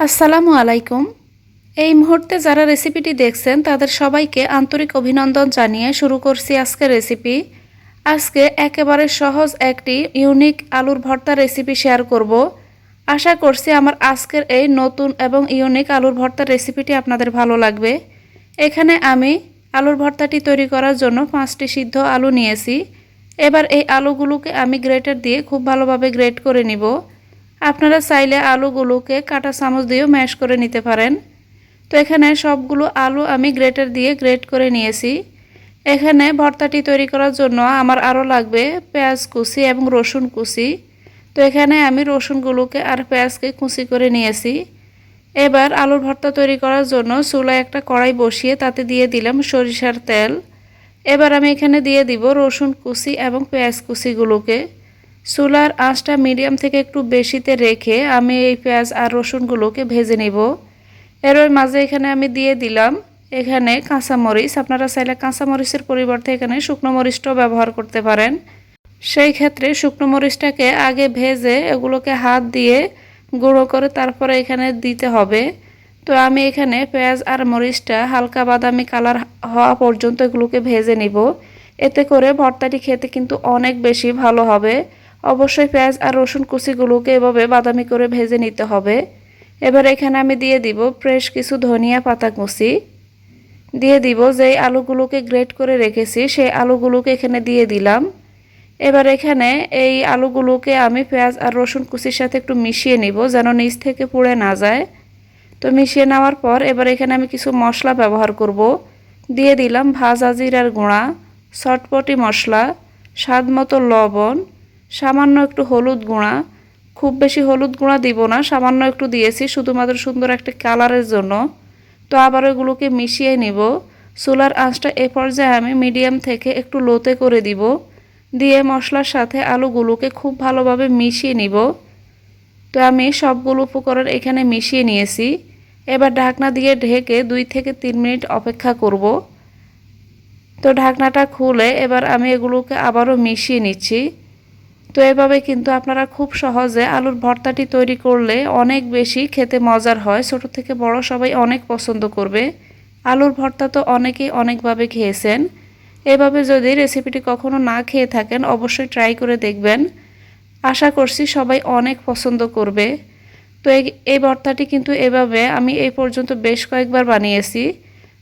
আসসালামু আলাইকুম। এই মুহূর্তে যারা রেসিপিটি দেখছেন, তাদের সবাইকে আন্তরিক অভিনন্দন জানিয়ে শুরু করছি আজকের রেসিপি। আজকে একেবারে সহজ একটি ইউনিক আলুর ভর্তা রেসিপি শেয়ার করব। আশা করছি আমার আজকের এই নতুন এবং ইউনিক আলুর ভর্তার রেসিপিটি আপনাদের ভালো লাগবে। এখানে আমি আলুর ভর্তাটি তৈরি করার জন্য পাঁচটি সিদ্ধ আলু নিয়েছি। এবার এই আলুগুলোকে আমি গ্রেটার দিয়ে খুব ভালোভাবে গ্রেট করে নিব। আপনারা চাইলে আলুগুলোকে কাটা চামচ দিয়েও ম্যাশ করে নিতে পারেন। তো এখানে সবগুলো আলু আমি গ্রেটার দিয়ে গ্রেট করে নিয়েছি। এখানে ভর্তাটি তৈরি করার জন্য আমার আরও লাগবে পেঁয়াজ কুচি এবং রসুন কুচি। তো এখানে আমি রসুনগুলোকে আর পেঁয়াজকে কুচি করে নিয়েছি। এবার আলুর ভর্তা তৈরি করার জন্য চুলায় একটা কড়াই বসিয়ে তাতে দিয়ে দিলাম সরিষার তেল। এবার আমি এখানে দিয়ে দিব রসুন কুচি এবং পেঁয়াজ কুচিগুলোকে। চুলার আঁচটা মিডিয়াম থেকে একটু বেশিতে রেখে আমি এই পেঁয়াজ আর রসুনগুলোকে ভেজে নেব। এর মাঝে এখানে আমি দিয়ে দিলাম এখানে কাঁচামরিচ। আপনারা চাইলে কাঁচামরিচের পরিবর্তে এখানে শুকনো মরিচটাও ব্যবহার করতে পারেন। সেই ক্ষেত্রে শুকনো মরিচটাকে আগে ভেজে এগুলোকে হাত দিয়ে গুঁড়ো করে তারপরে এখানে দিতে হবে। তো আমি এখানে পেঁয়াজ আর মরিচটা হালকা বাদামি কালার হওয়া পর্যন্ত এগুলোকে ভেজে নিব। এতে করে ভর্তাটি খেতে কিন্তু অনেক বেশি ভালো হবে। অবশ্যই পেঁয়াজ আর রসুন কুচিগুলোকে এভাবে বাদামি করে ভেজে নিতে হবে। এবার এখানে আমি দিয়ে দিব ফ্রেশ কিছু ধনিয়া পাতা কুচি। দিয়ে দিব যেই আলুগুলোকে গ্রেট করে রেখেছি, সেই আলুগুলোকে এখানে দিয়ে দিলাম। এবার এখানে এই আলুগুলোকে আমি পেঁয়াজ আর রসুন কুচির সাথে একটু মিশিয়ে নিব যেন নিচ থেকে পুড়ে না যায়। তো মিশিয়ে নেওয়ার পর এবার এখানে আমি কিছু মশলা ব্যবহার করব। দিয়ে দিলাম ভাজা জিরার গুঁড়া চটপটি মশলা স্বাদ মতো লবণ সামান্য একটু হলুদ গুঁড়া। খুব বেশি হলুদ গুঁড়া দিব না, সামান্য একটু দিয়েছি, শুধুমাত্র সুন্দর একটা কালারের জন্য। তো আবার ওইগুলোকে মিশিয়ে নিব। সোলার আঁচটা এ পর্যায়ে আমি মিডিয়াম থেকে একটু লোতে করে দিব। দিয়ে মশলার সাথে আলুগুলোকে খুব ভালোভাবে মিশিয়ে নিব। তো আমি সবগুলো উপকরণ এখানে মিশিয়ে নিয়েছি। এবার ঢাকনা দিয়ে ঢেকে দুই থেকে তিন মিনিট অপেক্ষা করব। তো ঢাকনাটা খুলে এবার আমি এগুলোকে আবারও মিশিয়ে নিচ্ছি। তো এভাবে কিন্তু আপনারা খুব সহজে আলুর ভর্তাটি তৈরি করলে অনেক বেশি খেতে মজার হয়। ছোট থেকে বড় সবাই অনেক পছন্দ করবে। আলুর ভর্তা তো অনেকেই অনেকভাবে খেয়েছেন। এভাবে যদি রেসিপিটি কখনো না খেয়ে থাকেন, অবশ্যই ট্রাই করে দেখবেন। আশা করছি সবাই অনেক পছন্দ করবে। তো এই ভর্তাটি কিন্তু এভাবে আমি এই পর্যন্ত বেশ কয়েকবার বানিয়েছি।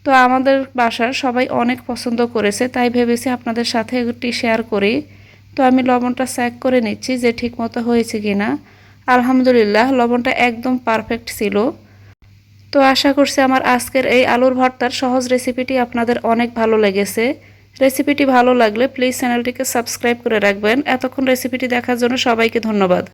তো আমাদের বাসার সবাই অনেক পছন্দ করেছে, তাই ভেবেছি আপনাদের সাথে একটি শেয়ার করি। তো আমি লবণটা চেক করে নিচ্ছি যে ঠিক মতো হয়েছে কি না আলহামদুলিল্লাহ, লবণটা একদম পারফেক্ট ছিল। তো আশা করছি আমার আজকের এই আলুর ভর্তার সহজ রেসিপিটি আপনাদের অনেক ভালো লেগেছে। রেসিপিটি ভালো লাগলে প্লিজ চ্যানেলটিকে সাবস্ক্রাইব করে রাখবেন। এতক্ষণ রেসিপিটি দেখার জন্য সবাইকে ধন্যবাদ।